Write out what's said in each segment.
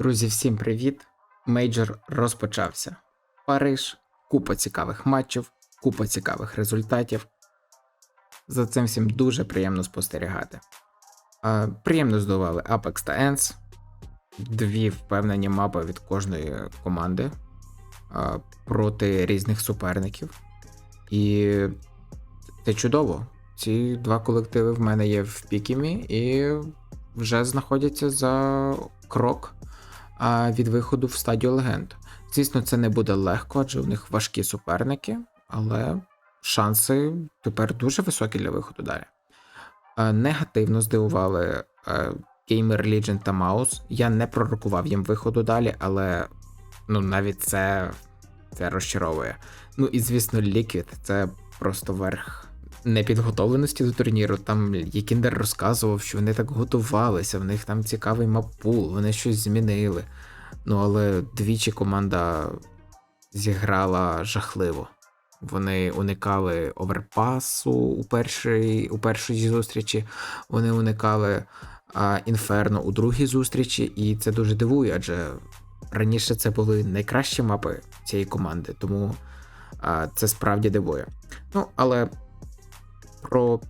Друзі, всім привіт! Мейджор розпочався. Париж, купа цікавих матчів, купа цікавих результатів. За цим всім дуже приємно спостерігати. А, приємно здавали Apex та Ends, дві впевнені мапи від кожної команди а, проти різних суперників. І це чудово. Ці два колективи в мене є в Пікімі і вже знаходяться за крок від виходу в стадію легенд. Звісно, це не буде легко, адже у них важкі суперники, але шанси тепер дуже високі для виходу далі. Негативно здивували а, Gamer Legion та Маус. Я не пророкував їм виходу далі, але ну, навіть це, це розчаровує. Ну і звісно, Liquid це просто верх непідготовленості до турніру. Там Якіндер розказував, що вони так готувалися, в них там цікавий мапул, вони щось змінили. Ну, але двічі команда зіграла жахливо. Вони уникали оверпасу у першій, у першій зустрічі, вони уникали а, інферно у другій зустрічі, і це дуже дивує, адже раніше це були найкращі мапи цієї команди, тому а, це справді дивує. Ну, але про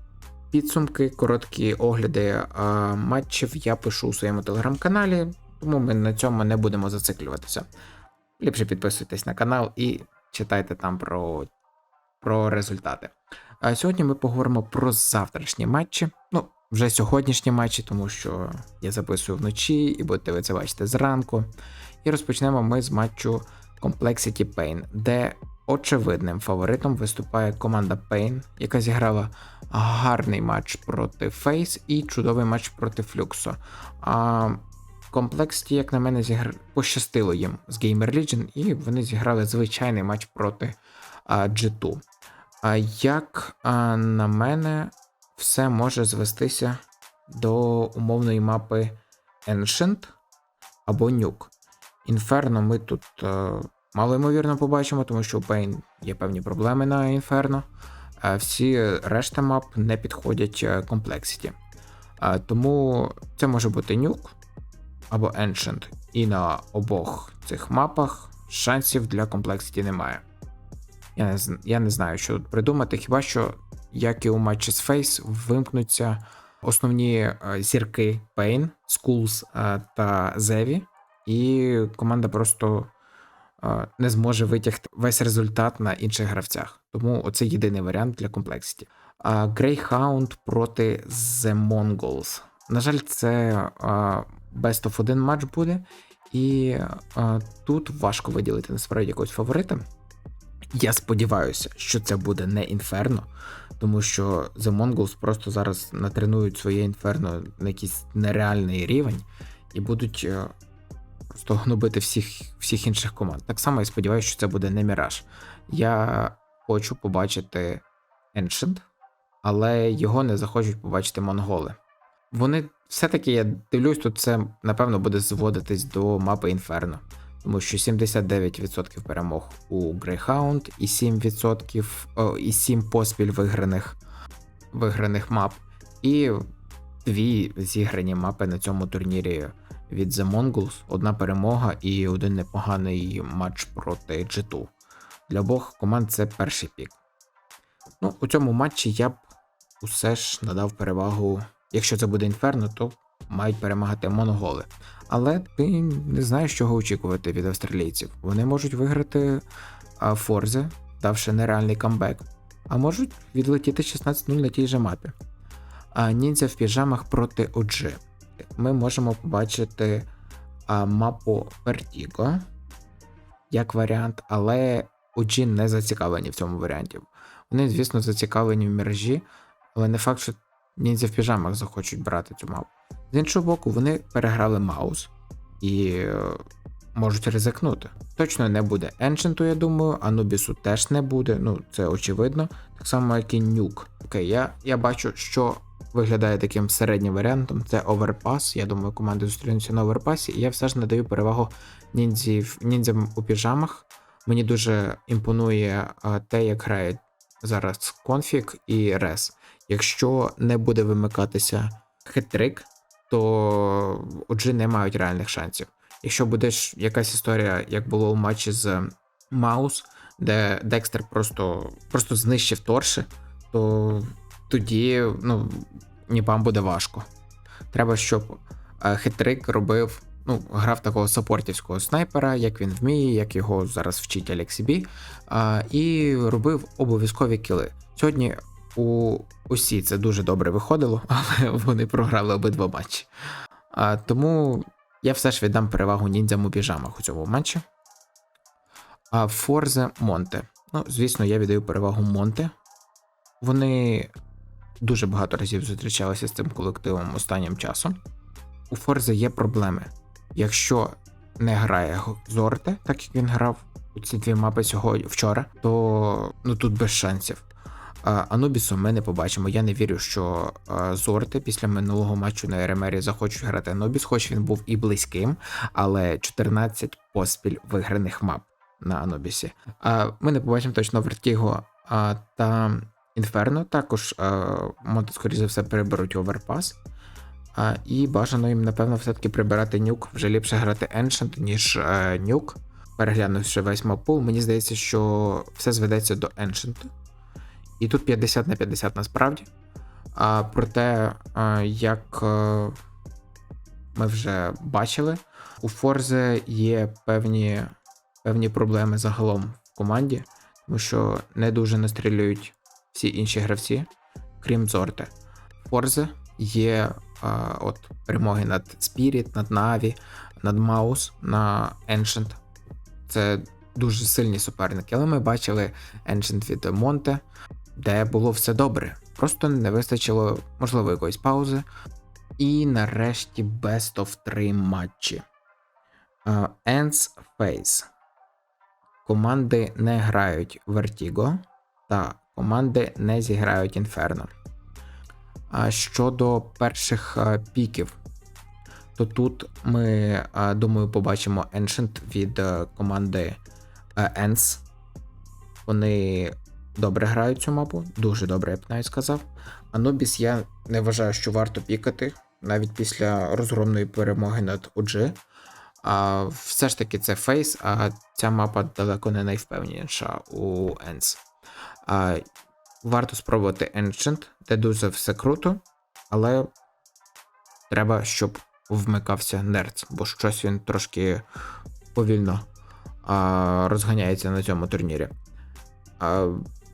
підсумки, короткі огляди а, матчів я пишу у своєму телеграм-каналі, тому ми на цьому не будемо зациклюватися. Ліпше підписуйтесь на канал і читайте там про, про результати. А сьогодні ми поговоримо про завтрашні матчі. Ну, вже сьогоднішні матчі, тому що я записую вночі, і будете ви це бачити зранку. І розпочнемо ми з матчу Complexity Pain, де очевидним фаворитом виступає команда Pain, яка зіграла гарний матч проти Face і чудовий матч проти Флюксо. А Complexity, як на мене, зігр... пощастило їм з Gamer Legion, і вони зіграли звичайний матч проти а, G2. А як а, на мене, все може звестися до умовної мапи Ancient або Nuke. Inferno ми тут е, мало ймовірно побачимо, тому що у Pain є певні проблеми на Inferno. Всі решта мап не підходять. А, тому це може бути Nuke або Ancient. І на обох цих мапах шансів для Complexity немає. Я не, я не знаю, що тут придумати, хіба що, як і у матчі з Face, вимкнуться основні е, зірки Skulls е, та Зеві, і команда просто не зможе витягти весь результат на інших гравцях. Тому оце єдиний варіант для. А Greyhound проти The Mongols. На жаль, це е, best of один матч буде, і е, тут важко виділити насправді якогось фаворита. Я сподіваюся, що це буде не інферно, тому що The Mongols просто зараз натренують своє інферно на якийсь нереальний рівень і будуть е, просто гнобити всіх, всіх інших команд. Так само я сподіваюся, що це буде не Міраж. Я хочу побачити Ancient, але його не захочуть побачити монголи. Вони все-таки, я дивлюсь, тут це напевно буде зводитись до мапи Інферно. Тому що 79% перемог у Greyhound і 7%, о, і 7 поспіль виграних, виграних мап. І дві зіграні мапи на цьому турнірі від The Mongols. Одна перемога і один непоганий матч проти G2. Для обох команд це перший пік. Ну, у цьому матчі я б усе ж надав перевагу. Якщо це буде інферно, то мають перемагати монголи. Але ти не знаєш, чого очікувати від австралійців. Вони можуть виграти Форзе, давши нереальний камбек, а можуть відлетіти 16-0 на тій же мапі. А ніндзя в піжамах проти OG. Ми можемо побачити а, мапу Vertigo як варіант, але OG не зацікавлені в цьому варіанті. Вони, звісно, зацікавлені в міражі, але не факт, що ніндзя в піжамах захочуть брати цю мапу. З іншого боку, вони переграли Маус і е, можуть ризикнути. Точно не буде Еншенту, я думаю, Анубісу теж не буде, ну це очевидно. Так само, як і Нюк. Окей, я, я бачу, що виглядає таким середнім варіантом. Це оверпас. Я думаю, команди зустрінуться на оверпасі, і я все ж надаю перевагу ніндзів, ніндзям у піжамах. Мені дуже імпонує те, як грає зараз конфіг і рес. Якщо не буде вимикатися хитрик, то отже не мають реальних шансів. Якщо буде ж якась історія, як було у матчі з Маус, де Декстер просто, просто знищив торши, то тоді ну, ніпам буде важко. Треба, щоб е, хитрик робив, ну, грав такого саппортівського снайпера, як він вміє, як його зараз вчить Алексі Бі, і робив обов'язкові кіли. Сьогодні у усі це дуже добре виходило, але вони програли обидва матчі. Тому я все ж віддам перевагу ніндзям у піжамах у цьому матчі. А Форзе Монте. Ну, звісно, я віддаю перевагу Монте. Вони дуже багато разів зустрічалися з цим колективом останнім часом. У Форзе є проблеми. Якщо не грає Зорте, так як він грав у ці дві мапи сьогодні вчора, то ну тут без шансів. Анубісу ми не побачимо. Я не вірю, що а, Зорте після минулого матчу на РМРі захочуть грати Анубіс, хоч він був і близьким, але 14 поспіль виграних мап на Анубісі. Ми не побачимо точно Вертіго та Інферно. Також а, Монте, скоріше за все, переберуть оверпас. А, і бажано їм, напевно, все-таки прибирати нюк. Вже ліпше грати Ancient, ніж е, нюк. Переглянувши весь мапул, мені здається, що все зведеться до Ancient. І тут 50 на 50 насправді. А, проте, а, як е, ми вже бачили, у Форзе є певні, певні проблеми загалом в команді, тому що не дуже настрілюють всі інші гравці, крім Зорте. Форзе є а, от, перемоги над Spirit, над Na'Vi, над Маус на Ancient. Це дуже сильні суперники, але ми бачили Ancient від Монте, де було все добре. Просто не вистачило, можливо, якоїсь паузи. І нарешті Best of 3 матчі. Uh, Ends Face. Команди не грають Vertigo, та команди не зіграють Inferno. А щодо перших піків, то тут ми, думаю, побачимо Ancient від команди а, Ends. Вони добре грають цю мапу, дуже добре, я б навіть сказав. Anubis я не вважаю, що варто пікати, навіть після розгромної перемоги над OG. А все ж таки це фейс, а ця мапа далеко не найвпевненіша у Ends. А, варто спробувати Ancient, де дуже все круто, але треба, щоб вмикався Нерц, бо щось він трошки повільно а, розганяється на цьому турнірі. А,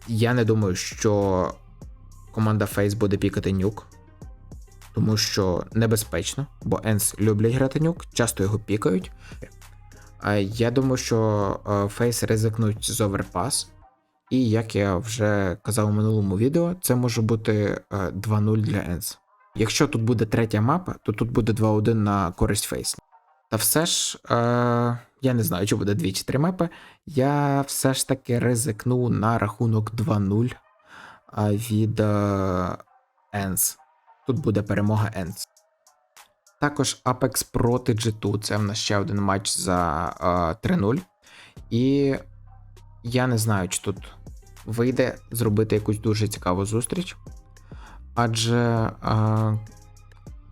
я не думаю, що команда Face буде пікати нюк, тому що небезпечно, бо Енс люблять грати нюк, часто його пікають. А я думаю, що Фейс ризикнуть з оверпас. І як я вже казав у минулому відео, це може бути 2-0 для Енс. Якщо тут буде третя мапа, то тут буде 2-1 на користь Фейс. Та все ж, е, я не знаю, чи буде 2 чи 3 мапи. Я все ж таки ризикну на рахунок 2-0 від е, Енс. Тут буде перемога Енс. Також Apex проти G2. Це в нас ще один матч за е, 3-0. І я не знаю, чи тут вийде зробити якусь дуже цікаву зустріч. Адже е,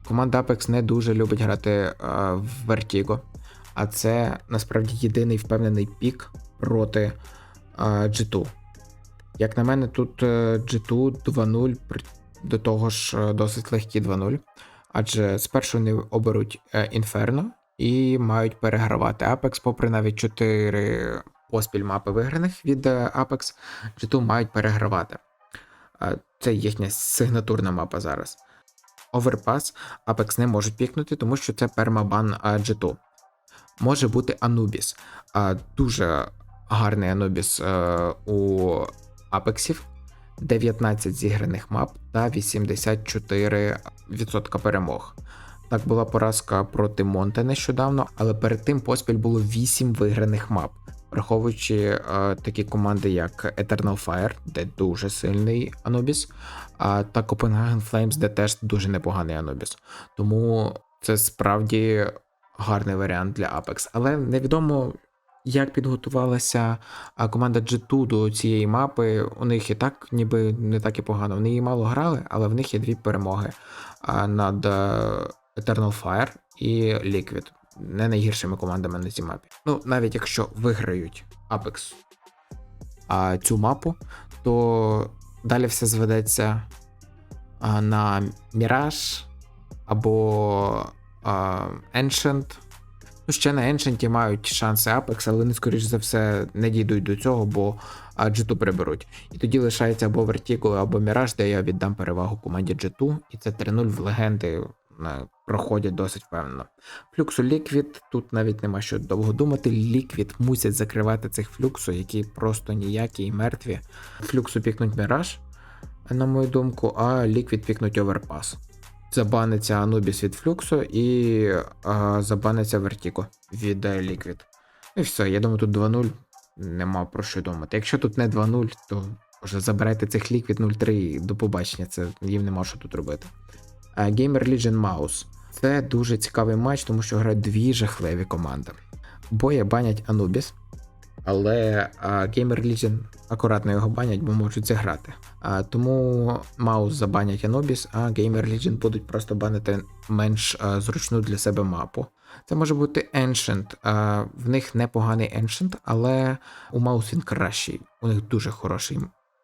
команда Apex не дуже любить грати е, в Vertigo. А це насправді єдиний впевнений пік проти е, G2. Як на мене, тут е, G2 2-0, до того ж е, досить легкі 2-0. Адже спершу вони оберуть е, Inferno і мають перегравати Apex, попри навіть 4 поспіль мапи виграних від е, Apex, G2 мають перегравати. Це їхня сигнатурна мапа зараз. Overpass Apex не можуть пікнути, тому що це пермабан е, G2. Може бути Anubis. Дуже гарний Anubis е, у Апексів. 19 зіграних мап та 84% перемог. Так була поразка проти Монте нещодавно, але перед тим поспіль було 8 виграних мап, враховуючи е, такі команди, як Eternal Fire, де дуже сильний Anubis, а, та Copenhagen Flames, де теж дуже непоганий Anubis. Тому це справді гарний варіант для Apex. Але невідомо, як підготувалася команда G2 до цієї мапи. У них і так ніби не так і погано. Вони її мало грали, але в них є дві перемоги над е, Eternal Fire і Liquid. Не найгіршими командами на цій мапі. Ну, навіть якщо виграють Apex а, цю мапу, то далі все зведеться а, на Mirage або а, Ancient. Ну, ще на Ancient мають шанси Apex, але вони, скоріш за все, не дійдуть до цього, бо G2 приберуть. І тоді лишається або Vertigo, або Mirage, де я віддам перевагу команді G2, і це 3-0 в легенди проходять досить впевнено. Флюксу Liquid, тут навіть нема що довго думати. Liquid мусять закривати цих флюксу, які просто ніякі і мертві. Флюксу пікнуть Mirage, на мою думку, а Liquid пікнуть Overpass. Забаниться Anubis від флюксу і а, забаниться Vertigo від е, Liquid. І все, я думаю, тут 2-0. Нема про що думати. Якщо тут не 2-0, то вже забирайте цих Liquid 0-3 і до побачення. Це їм нема що тут робити. Gamer Legion Mouse. Це дуже цікавий матч, тому що грають дві жахливі команди. Обоє банять Anubis, але Gamer Legion акуратно його банять, бо можуть зіграти. Тому Маус забанять Anubis, а Gamer Legion будуть просто банити менш зручну для себе мапу. Це може бути Ancient. В них непоганий Ancient, але у Маус він кращий. У них дуже хороший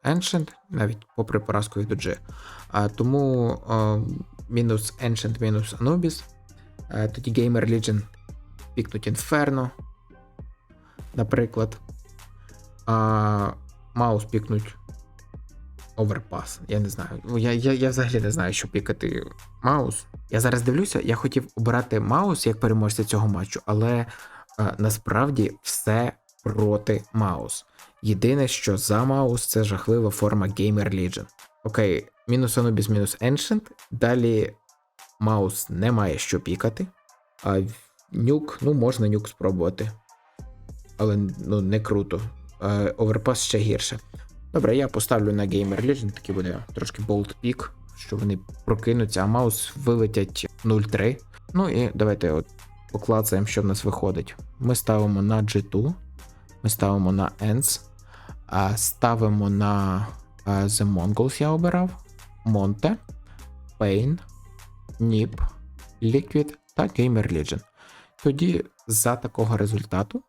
Ancient, навіть попри поразку від OG. А, тому а, мінус Ancient, мінус Anubis. Тоді Gamer Legion пікнуть Inferno, наприклад. А, Маус пікнуть Overpass. Я не знаю. Ну, Я, я, я взагалі не знаю, що пікати Маус. Я зараз дивлюся, я хотів обирати Маус як переможця цього матчу, але е, насправді все проти Маус. Єдине, що за Маус, це жахлива форма Gamer Legion. Окей, мінус Anubis, мінус Ancient. Далі Маус не має що пікати. А нюк, ну можна нюк спробувати. Але ну, не круто. Е, Оверпас ще гірше. Добре, я поставлю на Gamer Legend, такий буде трошки болт пік, що вони прокинуться, а маус вилетять 0-3. Ну і давайте от поклацаємо, що в нас виходить. Ми ставимо на G2, ми ставимо на ENS, а ставимо на The Mongols, я обирав, Monte, Pain, Nip, Liquid та Gamer Legend. Тоді за такого результату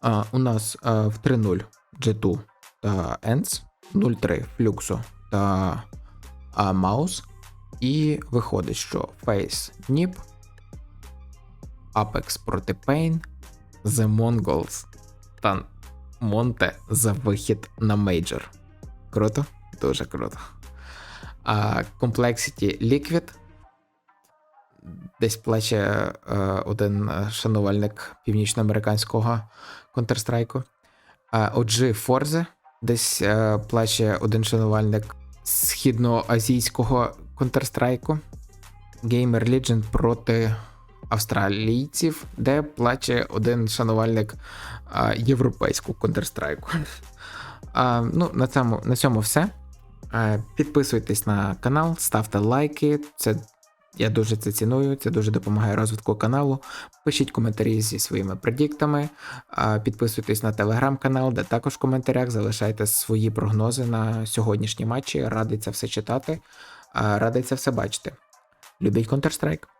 а, у нас а, в 3-0 G2 та ENS, 0-3 Fluxo та а, Mouse. І виходить, що Face Nip, Apex проти Pain, The Mongols та Monte за вихід на мейджор. Круто? Дуже круто. Complexity Liquid. Десь плаче е, один е, шанувальник північноамериканського Counter-Strike. OG Forze. Десь е, плаче один шанувальник східноазійського Counter-Strike. Gamer Legend проти австралійців, де плаче один шанувальник європейського Counter-Strike. Ну, на цьому, на цьому все. Е, Підписуйтесь на канал, ставте лайки. Це я дуже це ціную, це дуже допомагає розвитку каналу. Пишіть коментарі зі своїми предіктами, підписуйтесь на телеграм-канал, де також в коментарях залишайте свої прогнози на сьогоднішні матчі. Радий це все читати, а, радий це все бачити. Любіть Counter-Strike!